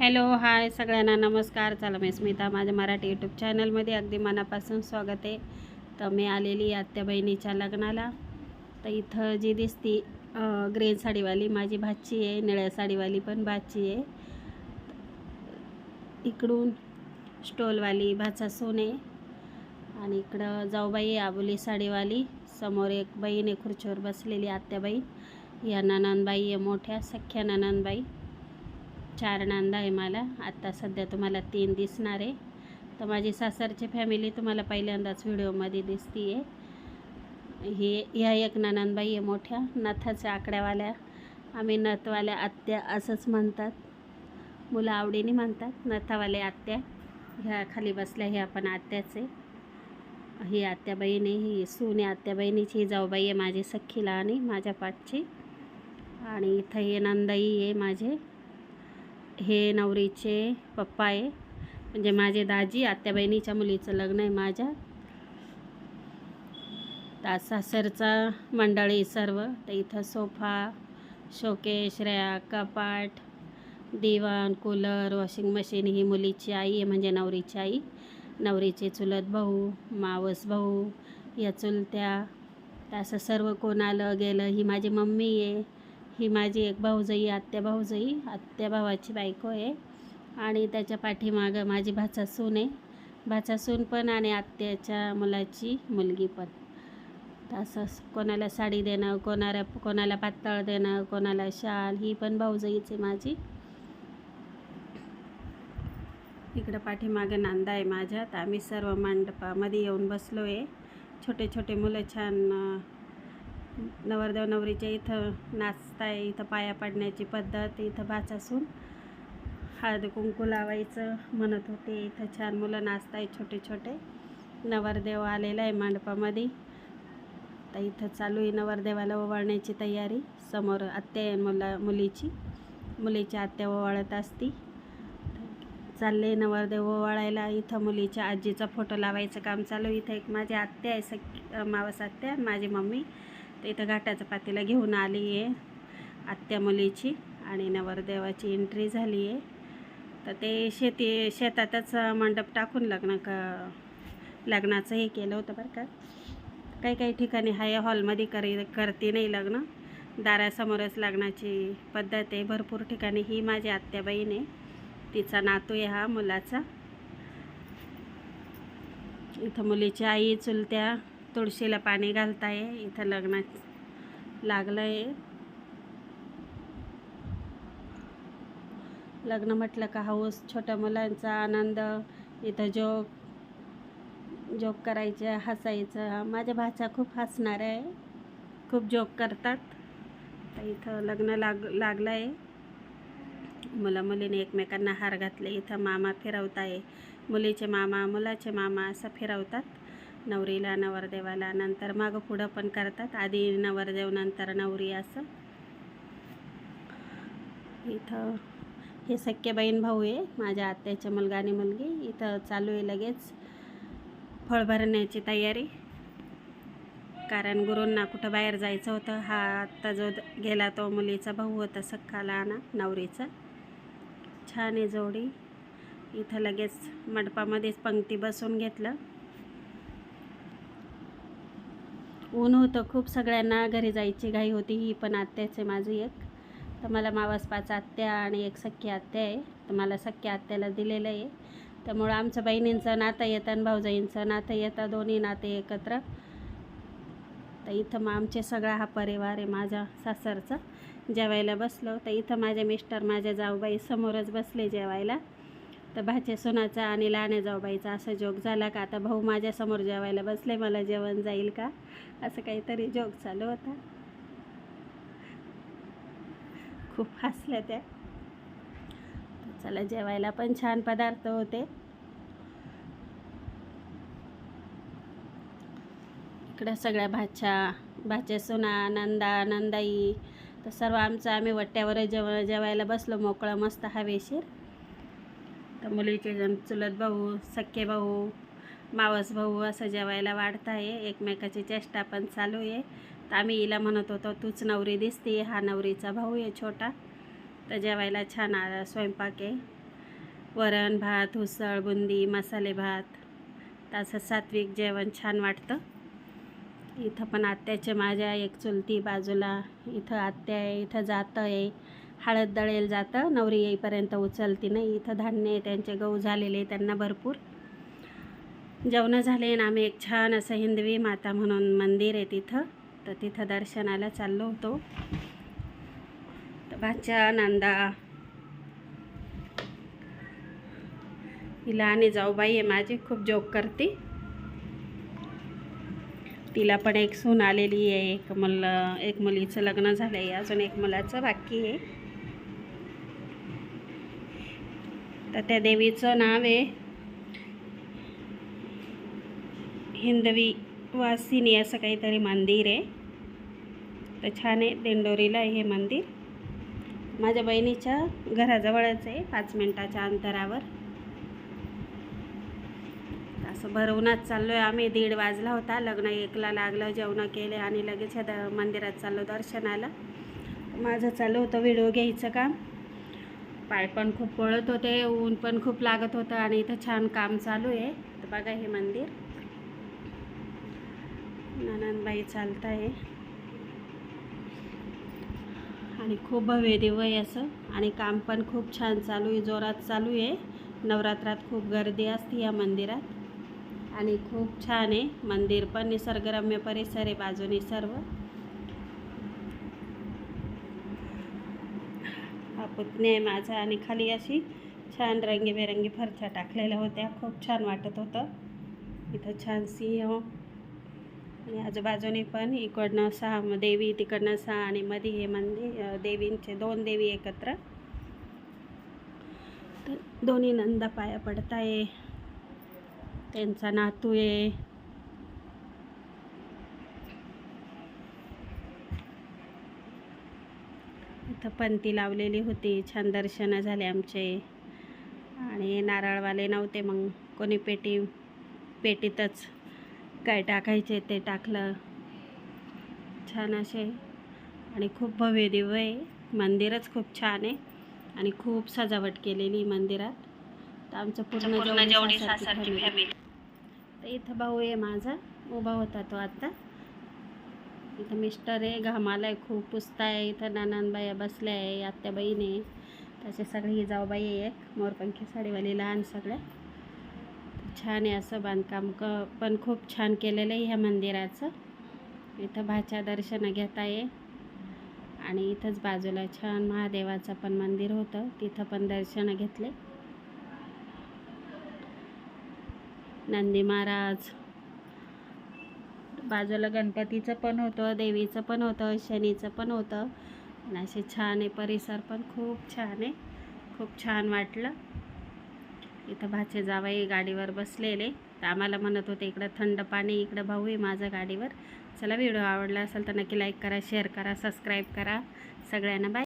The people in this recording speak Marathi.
हॅलो हाय सगळ्यांना नमस्कार. चला मी स्मिता माझ्या मराठी यूट्यूब चॅनलमध्ये अगदी मनापासून स्वागत आहे. तर मी आलेली आत्या बहिणीच्या लग्नाला. तर इथं जी दिसती ग्रेन ग्रीन साडीवाली माझी भाची आहे निळ्या साडीवाली पण भाची आहे. इकडून स्टोलवाली भाचा सोने आणि इकडं जाऊबाई आहे आबोली साडीवाली. समोर एक बहीण आहे खुर्चीवर बसलेली आत्याबाई. या ननंदबाई आहे मोठ्या सख्या ननंदबाई. चार नांदा आहे मला. आत्ता सध्या तुम्हाला तीन दिसणार आहे. तर माझी सासरची फॅमिली तुम्हाला पहिल्यांदाच व्हिडिओमध्ये दिसती आहे हे ह्या एक ननंदबाई आहे मोठ्या नथाच्या आकड्यावाल्या. आम्ही नथवाल्या आत्या असंच म्हणतात. मुलं आवडीने म्हणतात नथावाल्या आत्या. ह्या खाली बसल्या हे आपण आत्याचे ही आत्या ही सून आहे आत्या बहिणीची ही जाऊबाई आहे माझी सख्खी लहानी माझ्या पाठची. आणि इथं हे नंदाई आहे माझे. हे नवरीचे पप्पा आहे. म्हणजे माझे दाजी आत्या बहिणीच्या मुलीचं लग्न आहे माझ्या. तर सासरचा मंडळी सर्व. तर इथं सोफा शोकेश रॅ कपाट दिवाण कूलर वॉशिंग मशीन ही मुलीची आई आहे म्हणजे नवरीची आई. नवरीचे चुलत भाऊ मावस भाऊ या चुलत्या. तर असं सर्व कोण आलं गेलं ही माझी मम्मी आहे. ही माझी एक भाऊजाई आत्या भाऊजाई. आत्या भावाची बायको आहे. आणि त्याच्या पाठीमागं माझी भाचासून आहे. भाचासून पण आणि आत्याच्या मुलाची मुलगी पण. तसंच असं कोणाला साडी देणं कोणाला कोणाला पातळ देणं कोणाला शाल ही पण भाऊजाईच आहे माझी. इकडं पाठीमागं नांदा आहे माझ्या. तर आम्ही सर्व मंडपामध्ये येऊन बसलो आहे. छोटे छोटे मुलं छान नवरदेव नवरीच्या इथं नाचताय इथं पाया पाडण्याची पद्धत इथं भाचासून हळद कुंकू लावायचं म्हणत होते. इथं छान मुलं नाचताय छोटे छोटे. नवरदेव आलेला आहे मंडपामध्ये. तर इथं चालू आहे नवरदेवाला ओवाळण्याची तयारी. समोर आत्या आहे मुला मुलीची. मुलीची आत्या ओवाळत असती. चालले नवरदेव ओवाळायला. इथं मुलीच्या आजीचा फोटो लावायचं काम चालू आहे. इथं एक माझी आत्या आहे सख मावस आत्या माझी मम्मी. तर इथं घाटाचं पातीला घेऊन आली आहे. आत्या मुलीची आणि नवरदेवाची एंट्री झाली आहे. तर ते शेती शेतातच मंडप टाकून लग्न क लग्नाचं हे केलं होतं बरं का. काही काही ठिकाणी हाय हॉलमध्ये करी करते नाही लग्न. दारासमोरच लग्नाची पद्धत आहे. भरपूर ठिकाणी ही माझी आत्या आहे तिचा नातू आहे हा मुलाचा. इथं मुलीची आई चुलत्या तुळशीला पाणी घालताय. इथं लग्नात लागलं आहे लग्न म्हटलं का हौस छोट्या मुलांचा आनंद इथं जोक जोक करायचं हसायचं. माझ्या भाचा खूप हसणार आहे. खूप जोक करतात. तर इथं लग्न लाग लागलं आहे मुला मुलीने एकमेकांना हार घातले. इथं मामा फिरवत आहे मुलीचे मामा मुलाचे मामा असं फिरवतात. नवरीला नवरदेवाला नंतर मागं पुढं पण करतात. आधी नवरदेव नंतर नवरी असं. इथं हे सख्य बहीण भाऊ आहे माझ्या आत्याच्या मुलगा आणि मुलगी. इथं चालू आहे लगेच फळ भरण्याची तयारी. कारण गुरूंना कुठं बाहेर जायचं होतं हा आत्ता जो द- गेला तो मुलीचा भाऊ होता सख्खा लहाना नवरीचा. छान आहे जोडी. इथं लगेच मंडपामध्येच पंक्ती बसून घेतलं. ऊन होतं खूप सगळ्यांना घरी जायची घाई होती ही पण आत्याच आहे माझी एक. तर मला मावस पाच आत्या आणि एक सख्खी आत्या आहे. तर मला सख्ख्या आत्याला दिलेलं आहे. त्यामुळं आमचं बहिणींचं नातं येतं आणि भाऊजाईंचं नातं येतं दोन्ही नाते एकत्र. तर इथं मग आमचे सगळा हा परिवार आहे माझ्या सासरचा. जेवायला बसलो. तर इथं माझे मिस्टर माझ्या जाऊबाई समोरच बसले जेवायला. तर भाचे सोनाचा आणि लाण्या जाऊबाईचा असा जोक झाला का? आता भाऊ माझ्यासमोर जेवायला बसले मला जेवण जाईल का? असं काहीतरी जोक चालू होता. खूप हसल्या त्या. चला जेवायला पण छान पदार्थ होते. इकडं सगळ्या भाच्या भाच्या सुना नंदा नंदाई तर सर्व आमचं आम्ही वट्ट्यावर जेव जेवायला बसलो मोकळं मस्त हवेशीर. तर मुलीचे जण चुलत भाऊ सख्खे भाऊ मावस भाऊ असं जेवायला वाढत आहे. एकमेकाची चेष्टा पण चालू आहे. तर आम्ही हिला म्हणत होतो तूच नवरी दिसते हा नवरीचा भाऊ आहे छोटा. तर जेवायला छान आ- स्वयंपाक आहे. वरण भात उसळ बुंदी मसाले भात. तसं असं सात्विक जेवण छान वाटतं. इथं पण आत्याचे माझ्या एक चुलती बाजूला. इथं आत्या आहे इथं जातं आहे. हळद दळेल जातं. नवरी येईपर्यंत उचलती नाही. इथं धान्य आहे त्यांचे गहू झालेले आहे त्यांना भरपूर. जेवणं झाले ना आम्ही एक छान असं हिंदवी माता म्हणून मंदिर आहे तिथं. तर तिथं दर्शनाला चाललो होतो. तर भाच्या नंदा. तिला आणि जाऊबाई आहे माझी खूप जोक करते. तिला पण एक सून आलेली आहे एक मुल एक मुलीचं लग्न झालं आहे अजून एक मुलाचं बाकी आहे. तर त्या देवीचं नाव आहे हिंदवी वासिनी असं काहीतरी मंदिर आहे. तर छान आहे दिंडोरीला आहे हे मंदिर. माझ्या बहिणीच्या घराजवळच आहे पाच मिनटाच्या अंतरावर. असं भरवूनच चाललो आहे आम्ही दीड वाजला होता लग्न एकला लागलं जेवणं केले आणि लगेच ह्या द- मंदिरात चाललो दर्शनाला. माझं चालू होतं व्हिडिओ घ्यायचं काम. पाय पण खूप पळत होते ऊन पण खूप लागत होतं आणि इथं छान काम चालू आहे. तर बघा हे मंदिर. ननंदबाई चालत आहे आणि खूप भव्य दिव्य आहे असं. आणि काम पण खूप छान चालू आहे जोरात चालू आहे. नवरात्रात खूप गर्दी असते या मंदिरात. आणि खूप छान आहे. मंदिर पण निसर्गरम्य परिसर आहे बाजूने सर्व. हा पुतणे आहे माझा आणि खाली अशी छान रंगीबेरंगी फरच्या टाकलेल्या होत्या. खूप छान वाटत होतं. इथं छान सिंह आणि आजूबाजूने पण इकडनं सहा देवी तिकडनं सहा आणि मध्ये हे मंदिर देवींचे दोन देवी एकत्र. तर दोन्ही नंदा पाया पडताय. त्यांचा नातू आहे. इथं पंती लावलेली होती. छान दर्शनं झाले आमचे. आणि नारळवाले नव्हते मग. कोणी पेटी पेटीतच काय टाकायचे ते टाकलं. छान असे. आणि खूप भव्य दिव्य आहे. मंदिरच खूप छान आहे. आणि खूप सजावट केलेली मंदिरात. तर आमचं पूर्ण जेवढी. तर इथं भाऊ आहे माझा. उभा होता तो आता. इथं मिस्टर आहे घामाला आहे खूप पुसता आहे इथं नानानबाया बसल्या आहे आत्या बहीण आहे तसे सगळी ही जाऊबाई आहे एक मोरपंखी साडीवाली लहान सगळ्या छान आहे असं बांधकाम क पण खूप छान केलेलं आहे ह्या मंदिराचं. इथं भाच्या दर्शनं घेता आहे आणि इथंच बाजूला छान महादेवाचं पण मंदिर होतं तिथं पण दर्शनं घेतले. नंदी महाराज. बाजूला गणपतीचं पण होतं देवीचं पण होतं शनीचं पण होतं. आणि असे छान आहे परिसर पण खूप छान आहे. खूप छान वाटलं. इथं भाचे जावई गाडीवर बसलेले. तर आम्हाला म्हणत होते इकडं थंड पाणी इकडं भाऊ आहे माझं गाडीवर. चला व्हिडिओ आवडला असेल तर नक्की लाईक करा शेअर करा सबस्क्राईब करा. सगळ्यांना बाय